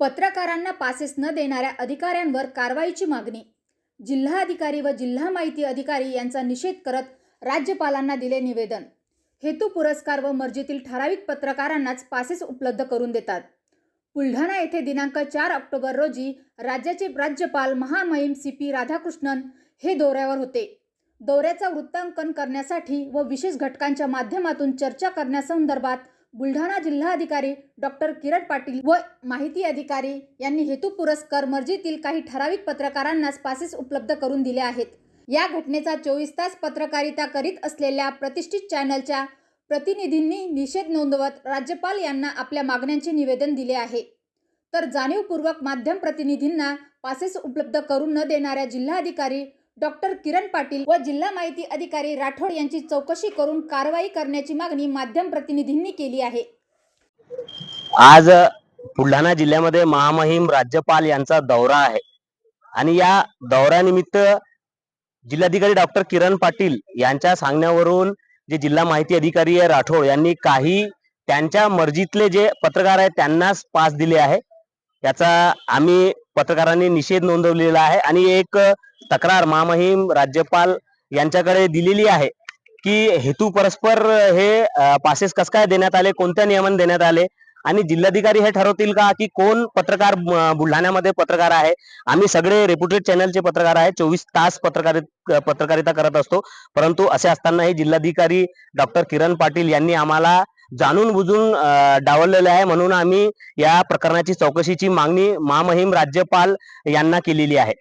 पत्रकारांना पासेस न देणाऱ्या अधिकाऱ्यांवर कारवाईची मागणी. जिल्हाधिकारी व जिल्हा माहिती अधिकारी यांचा निषेध करत राज्यपालांना दिले निवेदन. हेतू पुरस्कार व मर्जीतील ठराविक पत्रकारांनाच पासेस उपलब्ध करून देतात. बुलढाणा येथे दिनांक चार ऑक्टोबर रोजी राज्याचे राज्यपाल महामहिम सी पी राधाकृष्णन हे दौऱ्यावर होते. दौऱ्याचा वृत्तांकन करण्यासाठी व विशेष घटकांच्या माध्यमातून चर्चा करण्यासंदर्भात बुलढाणा जिल्हाधिकारी डॉक्टर किरण पाटील व माहिती अधिकारी यांनी हेतू पुरस्कार मर्जीतील काही ठराविक पत्रकारांनाच पासेस उपलब्ध करून दिले आहेत. या घटनेचा चोवीस तास पत्रकारिता करीत असलेल्या प्रतिष्ठित चॅनलच्या प्रतिनिधींनी निषेध नोंदवत राज्यपाल यांना आपल्या मागण्यांचे निवेदन दिले आहे. तर जाणीवपूर्वक माध्यम प्रतिनिधींना पासेस उपलब्ध करून न देणाऱ्या जिल्हाधिकारी डॉक्टर किरण पाटील व जिल्हा माहिती अधिकारी राठोड यांची चौकशी करून कारवाई करण्याची मागणी माध्यम प्रतिनिधींनी केली आहे. आज बुलढाणा जिल्ह्यामध्ये महामहिम राज्यपाल यांचा दौरा आहे. आणि या दौऱ्यानिमित्त जिल्हाधिकारी डॉक्टर किरण पाटील यांच्या सांगण्यावरून जे जिल्हा माहिती अधिकारी आहे राठोड यांनी काही त्यांच्या मर्जीतले जे पत्रकार आहेत त्यांनाच पास दिले आहे. याचा आम्ही पत्रकारांनी निषेध नोंदवलेला आहे आणि एक तक्रार महामहिम राज्यपाल यांच्याकडे दिलेली आहे की हेतू परस्पर हे पासेस कस काय देण्यात आले कोणत्या नियमन देण्यात आले आणि जिल्हाधिकारी हे ठरवतील का की कोण पत्रकार बुलढाण्यामध्ये पत्रकार आहे? आम्ही सगळे रेप्युटेड चॅनलचे पत्रकार आहे चोवीस तास पत्रकारित पत्रकारिता करत असतो. परंतु असे असतानाही जिल्हाधिकारी डॉक्टर किरण पाटील यांनी आम्हाला जाणून बुजून डावललेले आहे. म्हणून आम्ही या प्रकरणाची चौकशीची मागणी महामहिम राज्यपाल यांना केलेली आहे.